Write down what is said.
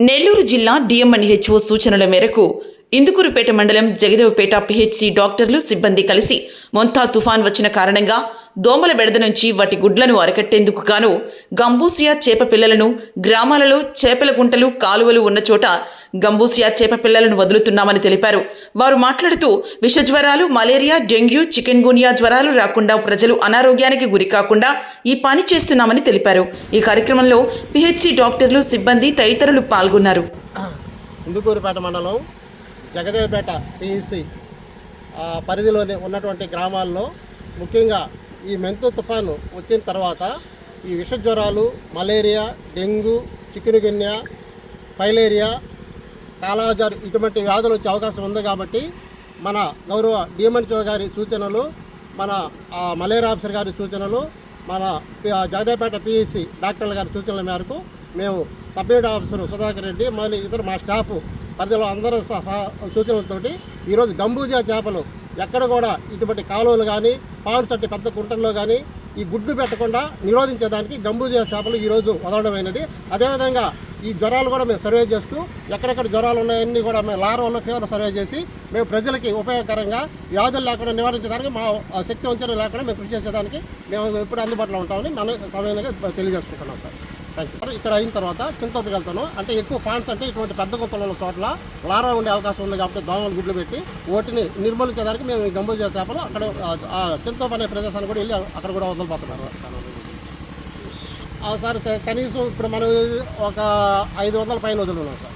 నెల్లూరు జిల్లా డిఎంఎన్హెచ్ఓ సూచనల మేరకు ఇందుకూరుపేట మండలం జగదేవపేట పిహెచ్సి డాక్టర్లు సిబ్బంది కలిసి మొంతా తుఫాన్ వచ్చిన కారణంగా దోమల బెడద నుంచి వాటి గుడ్లను అరకట్టేందుకు గాను గంబూసియా చేప పిల్లలను గ్రామాలలో చేపల గుంటలు కాలువలు ఉన్న చోట గంబూసియా చేప పిల్లలను వదులుతున్నామని తెలిపారు. వారు మాట్లాడుతూ విష జ్వరాలు మలేరియా డెంగ్యూ చికెన్ గునియా జ్వరాలు రాకుండా ప్రజలు అనారోగ్యానికి గురి కాకుండా ఈ పని చేస్తున్నామని తెలిపారు. ఈ కార్యక్రమంలో పిహెచ్సి డాక్టర్లు సిబ్బంది తదితరులు పాల్గొన్నారు. ఇందుకూరుపేట మండలం జగదేవపేట పిఈసి పరిధిలోని ఉన్నటువంటి గ్రామాల్లో ముఖ్యంగా ఈ మెంతు తుఫాను వచ్చిన తర్వాత ఈ విష జ్వరాలు మలేరియా డెంగ్యూ చికెన్గున్యా ఫైలేరియా కాలాజార్ ఇటువంటి వ్యాధులు వచ్చే అవకాశం ఉంది కాబట్టి మన గౌరవ డిఎంఎన్చో గారి సూచనలు మన మలేరియా ఆఫీసర్ గారి సూచనలు మన జగదేపేట పిఎస్సి డాక్టర్ల గారి సూచనల మేరకు మేము సబ్జెక్ట్ ఆఫీసర్ సుధాకర్ రెడ్డి మరియు ఇతర మా స్టాఫ్ పరిధిలో అందరూ సూచనలతోటి ఈరోజు గంబూజా చేపలు ఎక్కడ కూడా ఇటువంటి కాలువలు కానీ పాండ్స్ అంటే పెద్ద కుంటల్లో కానీ ఈ గుడ్డు పెట్టకుండా నిరోధించేదానికి గంబూజ చేపలు ఈరోజు వదలడమైనది. అదేవిధంగా ఈ జ్వరాలు కూడా మేము సర్వే చేస్తూ ఎక్కడెక్కడ జ్వరాలు ఉన్నాయన్నీ కూడా మేము లారోలో ఫీవర్ సర్వే చేసి మేము ప్రజలకి ఉపయోగకరంగా వ్యాధులు లేకుండా నివారించడానికి మా శక్తి వంచన లేకుండా మేము కృషి చేసేదానికి మేము ఎప్పుడు అందుబాటులో ఉంటామని మన సమయంగా తెలియజేసుకుంటున్నాం సార్. థ్యాంక్ యూ ఇక్కడ అయిన తర్వాత చింతోపికి వెళ్తాను అంటే ఎక్కువ పాయింట్స్ అంటే ఇటువంటి పెద్ద గుంపలు ఉన్న చోట్ల లారా ఉండే అవకాశం ఉంది కాబట్టి దోమలు గుడ్లు పెట్టి వాటిని నిర్మూలించేదానికి మేము ఈ గంబూజా చేపలు అక్కడ ఆ- చింతోపు అనే ప్రదేశాన్ని కూడా వెళ్ళి అక్కడ కూడా వదిలిపోతున్నారు సార్ కనీసం ఇప్పుడు మనం ఒక ఐదు వందల పైన వదులున్నాం సార్.